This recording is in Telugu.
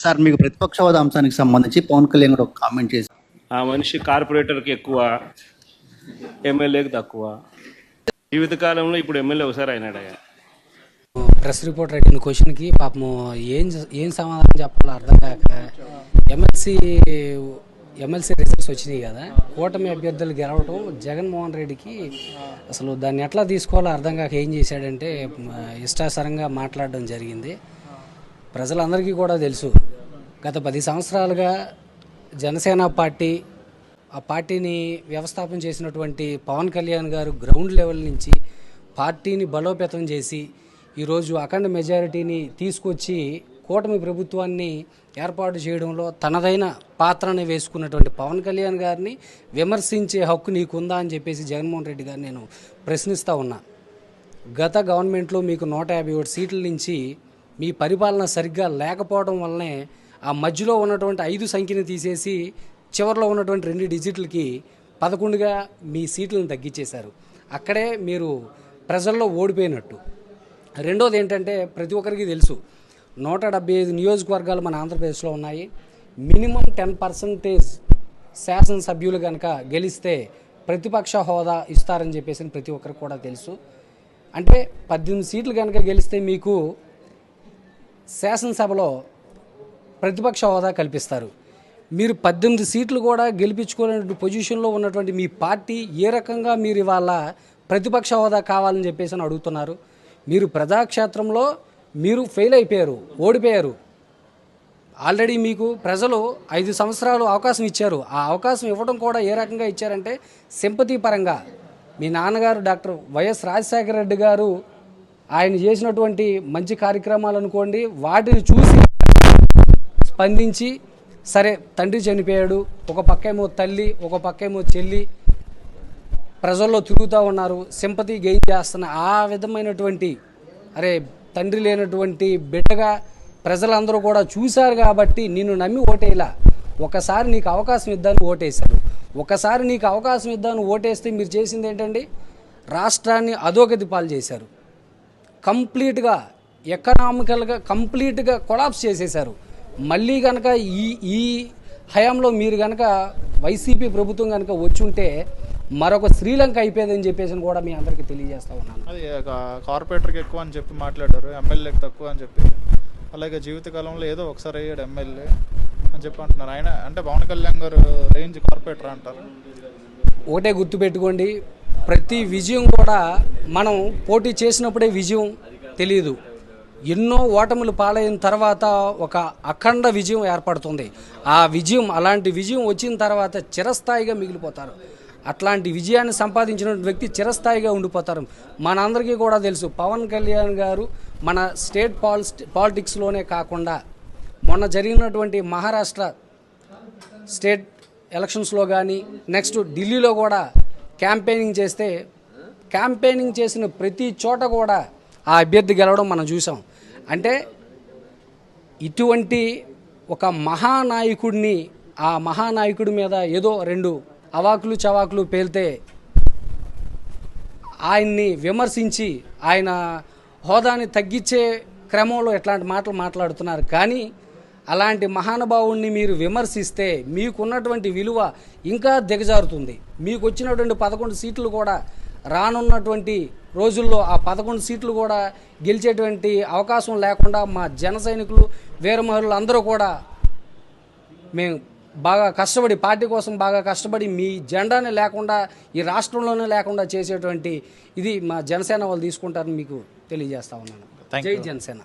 సార్ మీకు ప్రతిపక్ష హోదా అంశానికి సంబంధించి పవన్ కళ్యాణ్ గారు ఒక కామెంట్ చేశారు. ఆ మనిషి కార్పొరేటర్కి ఎక్కువ ఎమ్మెల్యేకి తక్కువ. జీవితకాలంలో ఇప్పుడు ఎమ్మెల్యే ఒకసారి అయినాడు ఆయన ప్రెస్ రిపోర్టర్ అడిగిన క్వశ్చన్కి పాపము ఏం ఏం సమాధానం చెప్పాలో అర్థం కాక ఎమ్మెల్సీ ఎమ్మెల్సీ రిజల్ట్స్ వచ్చినాయి కదా. కూటమి అభ్యర్థులు గెలవటం జగన్మోహన్ రెడ్డికి అసలు దాన్ని ఎట్లా తీసుకోవాలో అర్థం కాక ఏం చేశాడంటే ఇష్టాసరంగా మాట్లాడడం జరిగింది. ప్రజలందరికీ కూడా తెలుసు. గత పది సంవత్సరాలుగా జనసేన పార్టీ ఆ పార్టీని వ్యవస్థాపన చేసినటువంటి పవన్ కళ్యాణ్ గారు గ్రౌండ్ లెవెల్ నుంచి పార్టీని బలోపేతం చేసి ఈరోజు అఖండ మెజారిటీని తీసుకొచ్చి కూటమి ప్రభుత్వాన్ని ఏర్పాటు చేయడంలో తనదైన పాత్రని వేసుకున్నటువంటి పవన్ కళ్యాణ్ గారిని విమర్శించే హక్కు నీకుందా అని చెప్పేసి జగన్మోహన్ రెడ్డి గారిని నేను ప్రశ్నిస్తూ ఉన్నా. గత గవర్నమెంట్లో మీకు నూట యాభై ఒకటి సీట్ల నుంచి మీ పరిపాలన సరిగ్గా లేకపోవడం వల్లనే ఆ మధ్యలో ఉన్నటువంటి ఐదు సంఖ్యని తీసేసి చివరిలో ఉన్నటువంటి రెండు డిజిట్లకి పదకొండుగా మీ సీట్లను తగ్గించేశారు. అక్కడే మీరు ప్రజల్లో ఓడిపోయినట్టు. రెండోది ఏంటంటే ప్రతి ఒక్కరికి తెలుసు నూట డెబ్బై ఐదు నియోజకవర్గాలు మన ఆంధ్రప్రదేశ్లో ఉన్నాయి. మినిమం టెన్ పర్సంటేజ్ శాసనసభ్యులు కనుక గెలిస్తే ప్రతిపక్ష హోదా ఇస్తారని చెప్పేసి ప్రతి ఒక్కరికి కూడా తెలుసు. అంటే పద్దెనిమిది సీట్లు కనుక గెలిస్తే మీకు శాసనసభలో ప్రతిపక్ష హోదా కల్పిస్తారు. మీరు పద్దెనిమిది సీట్లు కూడా గెలిపించుకోలేని పొజిషన్లో ఉన్నటువంటి మీ పార్టీ ఏ రకంగా మీరు ఇవాళ ప్రతిపక్ష హోదా కావాలని చెప్పేసి అని అడుగుతున్నారు. మీరు ప్రజాక్షేత్రంలో మీరు ఫెయిల్ అయిపోయారు ఓడిపోయారు. ఆల్రెడీ మీకు ప్రజలు ఐదు సంవత్సరాలు అవకాశం ఇచ్చారు. ఆ అవకాశం ఇవ్వడం కూడా ఏ రకంగా ఇచ్చారంటే సింపతి పరంగా మీ నాన్నగారు డాక్టర్ వైఎస్ రాజశేఖర రెడ్డి గారు ఆయన చేసినటువంటి మంచి కార్యక్రమాలు అనుకోండి వాటిని చూసి స్పందించి సరే తండ్రి చనిపోయాడు ఒక పక్కేమో తల్లి ఒక పక్కేమో చెల్లి ప్రజల్లో తిరుగుతూ ఉన్నారు సింపతి గెయిన్ చేస్తున్న ఆ విధమైనటువంటి అరే తండ్రి లేనటువంటి బిడ్డగా ప్రజలందరూ కూడా చూశారు కాబట్టి నిన్ను నమ్మి ఓటేలా. ఒకసారి నీకు అవకాశం ఇద్దాను ఓటేశారు ఒకసారి నీకు అవకాశం ఇద్దాను ఓటేస్తే మీరు చేసింది ఏంటండి? రాష్ట్రాన్ని అధోగతి పాలు చేశారు. కంప్లీట్గా ఎకనామికల్గా కంప్లీట్గా కొలాప్స్ చేసేశారు. మళ్ళీ కనుక ఈ ఈ హయాంలో మీరు కనుక వైసీపీ ప్రభుత్వం కనుక వచ్చి ఉంటే మరొక శ్రీలంక అయిపోయేదని చెప్పేసి కూడా మీ అందరికీ తెలియజేస్తా ఉన్నాను. అది కార్పొరేటర్కి ఎక్కువ అని చెప్పి మాట్లాడారు ఎమ్మెల్యేకి తక్కువ అని చెప్పి. అలాగే జీవితకాలంలో ఏదో ఒకసారి అయ్యాడు ఎమ్మెల్యే అని చెప్పి అంటున్నారు. ఆయన అంటే పవన్ కళ్యాణ్ గారు రేంజ్ కార్పొరేటర్ అంటారు. ఒకటే గుర్తుపెట్టుకోండి ప్రతి విజయం కూడా మనం పోటీ చేసినప్పుడే విజయం తెలియదు ఎన్నో ఓటములు పాలైన తర్వాత ఒక అఖండ విజయం ఏర్పడుతుంది. ఆ విజయం అలాంటి విజయం వచ్చిన తర్వాత చిరస్థాయిగా మిగిలిపోతారు. అట్లాంటి విజయాన్ని సంపాదించిన వ్యక్తి చిరస్థాయిగా ఉండిపోతారు. మనందరికీ కూడా తెలుసు పవన్ కళ్యాణ్ గారు మన స్టేట్ పాలిస్ పాలిటిక్స్లోనే కాకుండా మొన్న జరిగినటువంటి మహారాష్ట్ర స్టేట్ ఎలక్షన్స్లో కానీ నెక్స్ట్ ఢిల్లీలో కూడా క్యాంపెయినింగ్ చేస్తే క్యాంపెయినింగ్ చేసిన ప్రతి చోట కూడా ఆ అభ్యర్థి గెలవడం మనం చూసాం. అంటే ఇటువంటి ఒక మహానాయకుడిని ఆ మహానాయకుడి మీద ఏదో రెండు అవాకులు చవాకులు పేలితే ఆయన్ని విమర్శించి ఆయన హోదాని తగ్గించే క్రమంలో ఇట్లాంటి మాటలు మాట్లాడుతున్నారు. కానీ అలాంటి మహానుభావుణ్ణి మీరు విమర్శిస్తే మీకున్నటువంటి విలువ ఇంకా దిగజారుతుంది. మీకు వచ్చినటువంటి పదకొండు సీట్లు కూడా రానున్నటువంటి రోజుల్లో ఆ పదకొండు సీట్లు కూడా గెలిచేటువంటి అవకాశం లేకుండా మా జన సైనికులు వీర మహిళలు అందరూ కూడా మేము బాగా కష్టపడి పార్టీ కోసం బాగా కష్టపడి మీ జెండానే లేకుండా ఈ రాష్ట్రంలోనే లేకుండా చేసేటువంటి ఇది మా జనసేన వాళ్ళు తీసుకుంటారని మీకు తెలియజేస్తా ఉన్నాను జై. జనసేన